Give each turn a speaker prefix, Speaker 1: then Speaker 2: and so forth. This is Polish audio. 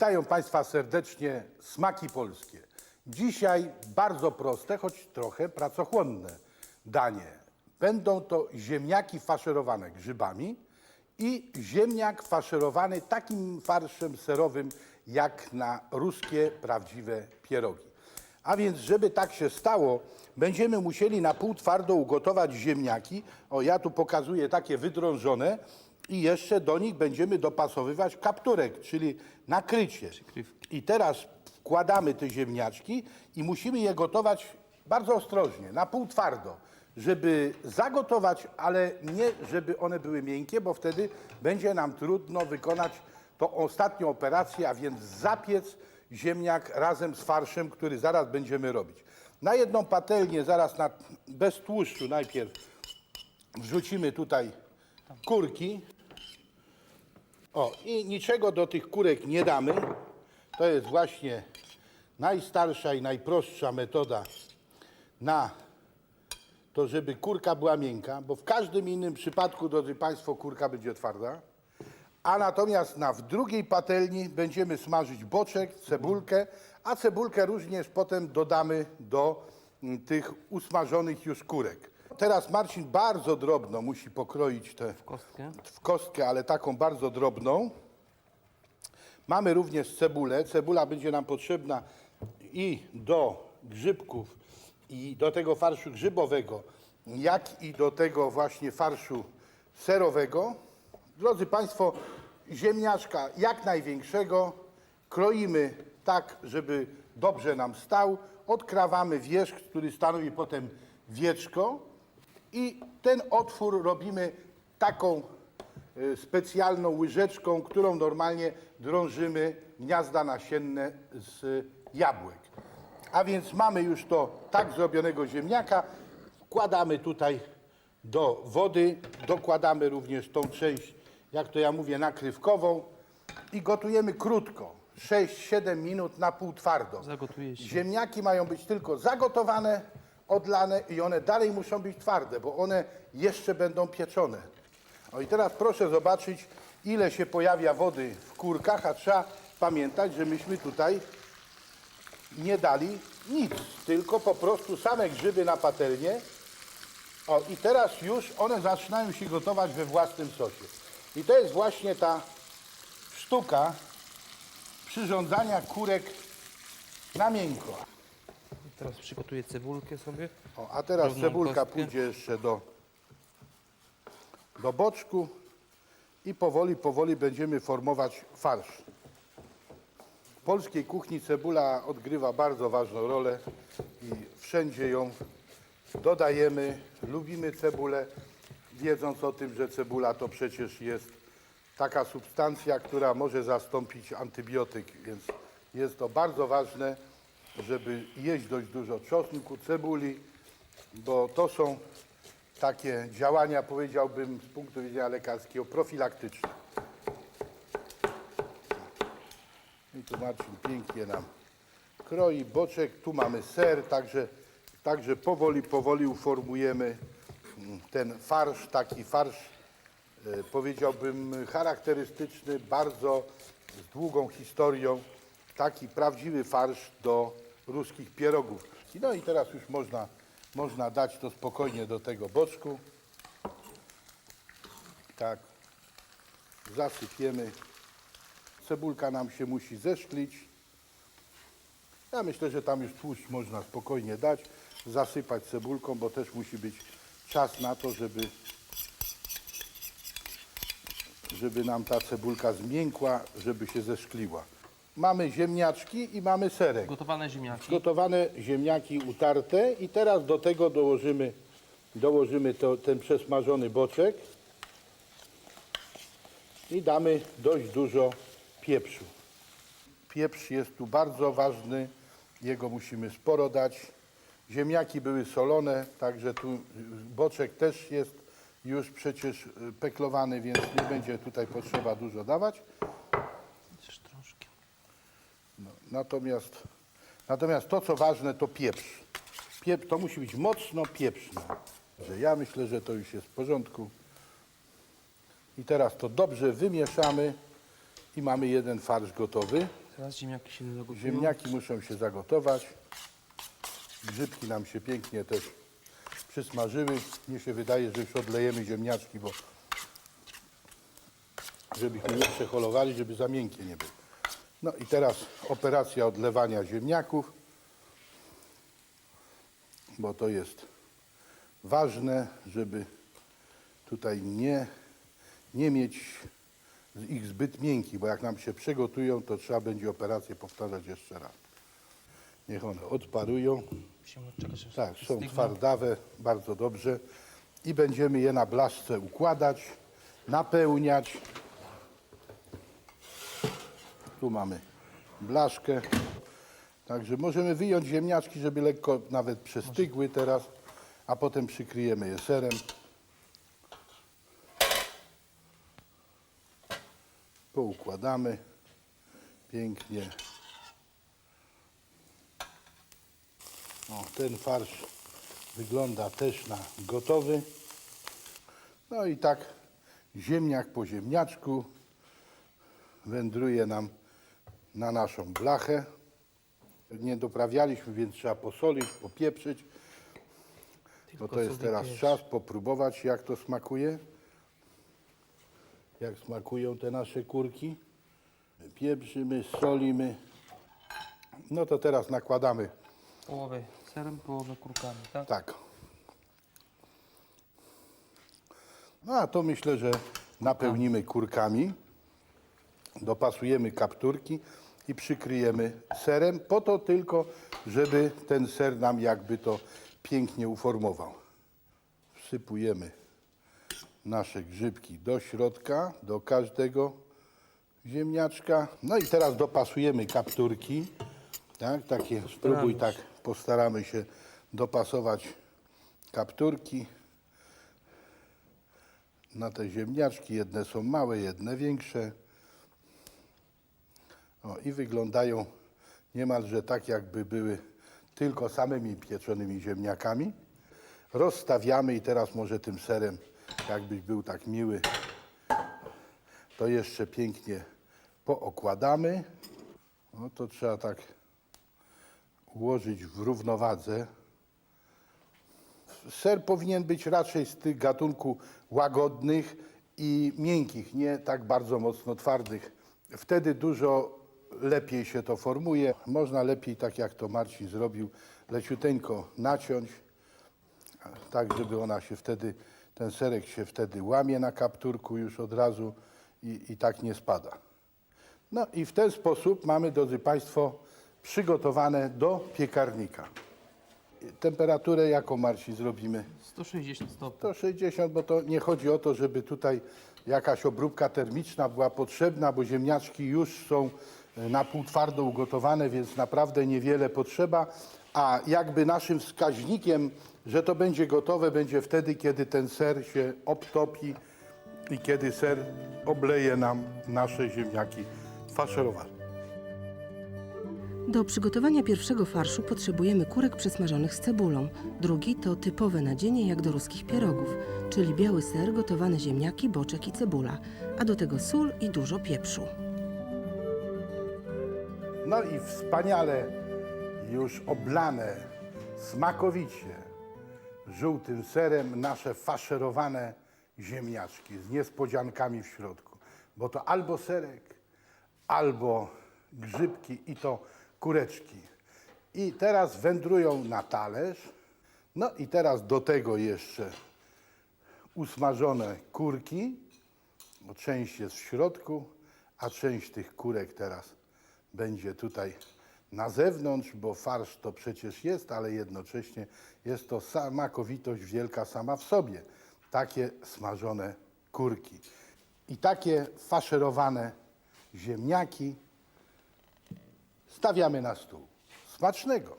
Speaker 1: Witają Państwa serdecznie Smaki Polskie. Dzisiaj bardzo proste, choć trochę pracochłonne danie. Będą to ziemniaki faszerowane grzybami i ziemniak faszerowany takim farszem serowym jak na ruskie prawdziwe pierogi. A więc, żeby tak się stało, będziemy musieli na pół twardo ugotować ziemniaki. O, ja tu pokazuję takie wydrążone i jeszcze do nich będziemy dopasowywać kapturek, czyli nakrycie. I teraz wkładamy te ziemniaczki i musimy je gotować bardzo ostrożnie, na pół twardo, żeby zagotować, ale nie żeby one były miękkie, bo wtedy będzie nam trudno wykonać tą ostatnią operację, a więc zapiec ziemniak razem z farszem, który zaraz będziemy robić. Na jedną patelnię, zaraz na, bez tłuszczu najpierw wrzucimy tutaj kurki. O, i niczego do tych kurek nie damy. To jest właśnie najstarsza i najprostsza metoda na to, żeby kurka była miękka, bo w każdym innym przypadku, drodzy Państwo, kurka będzie twarda. A natomiast na w drugiej patelni będziemy smażyć boczek, cebulkę, a cebulkę również potem dodamy do mm, tych usmażonych już kurek. Teraz Marcin bardzo drobno musi pokroić te
Speaker 2: Kostkę.
Speaker 1: w kostkę, ale taką bardzo drobną. Mamy również cebulę. Cebula będzie nam potrzebna i do grzybków, i do tego farszu grzybowego, jak i do tego właśnie farszu serowego. Drodzy Państwo, ziemniaczka jak największego kroimy tak, żeby dobrze nam stał. Odkrawamy wierzch, który stanowi potem wieczko i ten otwór robimy taką y, specjalną łyżeczką, którą normalnie drążymy gniazda nasienne z jabłek. A więc mamy już to tak zrobionego ziemniaka. Wkładamy tutaj do wody, dokładamy również tą część, jak to ja mówię, nakrywkową i gotujemy krótko, 6-7 minut na pół twardo. Ziemniaki mają być tylko zagotowane, odlane i one dalej muszą być twarde, bo one jeszcze będą pieczone. O i teraz proszę zobaczyć, ile się pojawia wody w kurkach, a trzeba pamiętać, że myśmy tutaj nie dali nic, tylko po prostu same grzyby na patelnię. O i teraz już one zaczynają się gotować we własnym sosie. I to jest właśnie ta sztuka przyrządzania kurek na miękko.
Speaker 2: Teraz przygotuję cebulkę sobie.
Speaker 1: O, a teraz cebulka
Speaker 2: kostkę.
Speaker 1: pójdzie jeszcze do, do boczku i powoli, powoli będziemy formować farsz. W polskiej kuchni cebula odgrywa bardzo ważną rolę i wszędzie ją dodajemy. Lubimy cebulę, wiedząc o tym, że cebula to przecież jest taka substancja, która może zastąpić antybiotyk, więc jest to bardzo ważne, żeby jeść dość dużo czosnku, cebuli, bo to są takie działania, powiedziałbym, z punktu widzenia lekarskiego, profilaktyczne. I tu Marcin pięknie nam kroi boczek, tu mamy ser, także, także powoli, powoli uformujemy mm, ten farsz, taki farsz, e, powiedziałbym, charakterystyczny, bardzo z długą historią, taki prawdziwy farsz do ruskich pierogów. No i teraz już można, można dać to spokojnie do tego boczku. Tak, zasypiemy. Cebulka nam się musi zeszklić. Ja myślę, że tam już tłuszcz można spokojnie dać, zasypać cebulką, bo też musi być czas na to, żeby, żeby nam ta cebulka zmiękła, żeby się zeszkliła. Mamy ziemniaczki i mamy serek.
Speaker 2: Gotowane ziemniaki.
Speaker 1: Gotowane ziemniaki utarte i teraz do tego dołożymy, dołożymy to, ten przesmażony boczek i damy dość dużo pieprzu. Pieprz jest tu bardzo ważny, jego musimy sporo dać. Ziemniaki były solone, także tu boczek też jest już przecież y, peklowany, więc nie będzie tutaj potrzeba dużo dawać. Natomiast, natomiast to, co ważne, to pieprz. Piep, to musi być mocno pieprzne. Że ja myślę, że to już jest w porządku. I teraz to dobrze wymieszamy i mamy jeden farsz gotowy.
Speaker 2: Teraz ziemniaki się zagotują.
Speaker 1: Ziemniaki muszą się zagotować. Grzybki nam się pięknie też przysmażyły. Mnie się wydaje, że już odlejemy ziemniaczki, bo żebyśmy nie przeholowali, żeby za miękkie nie były. No i teraz operacja odlewania ziemniaków, bo to jest ważne, żeby tutaj nie, nie mieć ich zbyt miękkich, bo jak nam się przygotują, to trzeba będzie operację powtarzać jeszcze raz. Niech one odparują. Tak, są twardawe, bardzo dobrze. I będziemy je na blaszce układać, napełniać. Tu mamy blaszkę. Także możemy wyjąć ziemniaczki, żeby lekko nawet przestygły teraz, a potem przykryjemy je serem. Poukładamy pięknie. O, ten farsz wygląda też na gotowy. No i tak ziemniak po ziemniaczku wędruje nam na naszą blachę. Nie doprawialiśmy, więc trzeba posolić, popieprzyć. No to jest teraz czas popróbować, jak to smakuje. Jak smakują te nasze kurki. Pieprzymy, solimy. No to teraz nakładamy
Speaker 2: Połowę serem, połowę kurkami, tak?
Speaker 1: Tak. No a to myślę, że napełnimy kurkami, dopasujemy kapturki i przykryjemy serem, po to tylko, żeby ten ser nam jakby to pięknie uformował. Wsypujemy nasze grzybki do środka, do każdego ziemniaczka. No i teraz dopasujemy kapturki. Tak, takie, spróbuj tak, postaramy się dopasować kapturki na te ziemniaczki. Jedne są małe, jedne większe. O, I wyglądają niemalże tak, jakby były tylko samymi pieczonymi ziemniakami. Rozstawiamy i teraz może tym serem, jakbyś był tak miły, to jeszcze pięknie pookładamy. No to trzeba tak ułożyć w równowadze. Ser powinien być raczej z tych gatunku łagodnych i miękkich, nie tak bardzo mocno twardych. Wtedy dużo lepiej się to formuje. Można lepiej, tak jak to Marcin zrobił, leciuteńko naciąć, tak żeby ona się wtedy, ten serek się wtedy łamie na kapturku już od razu i, i tak nie spada. No i w ten sposób mamy, drodzy Państwo, przygotowane do piekarnika. Temperaturę jaką, Marci, zrobimy?
Speaker 2: 160 stopni.
Speaker 1: 160, bo to nie chodzi o to, żeby tutaj jakaś obróbka termiczna była potrzebna, bo ziemniaczki już są na pół twardo ugotowane, więc naprawdę niewiele potrzeba. A jakby naszym wskaźnikiem, że to będzie gotowe, będzie wtedy, kiedy ten ser się obtopi i kiedy ser obleje nam nasze ziemniaki faszerowane.
Speaker 3: Do przygotowania pierwszego farszu potrzebujemy kurek przesmażonych z cebulą. Drugi to typowe nadzienie jak do ruskich pierogów, czyli biały ser, gotowane ziemniaki, boczek i cebula, a do tego sól i dużo pieprzu.
Speaker 1: No i wspaniale już oblane smakowicie żółtym serem nasze faszerowane ziemniaczki z niespodziankami w środku. Bo to albo serek, albo grzybki i to kureczki. I teraz wędrują na talerz. No i teraz do tego jeszcze usmażone kurki, bo część jest w środku, a część tych kurek teraz będzie tutaj na zewnątrz, bo farsz to przecież jest, ale jednocześnie jest to smakowitość wielka sama w sobie. Takie smażone kurki. I takie faszerowane ziemniaki stawiamy na stół. Smacznego!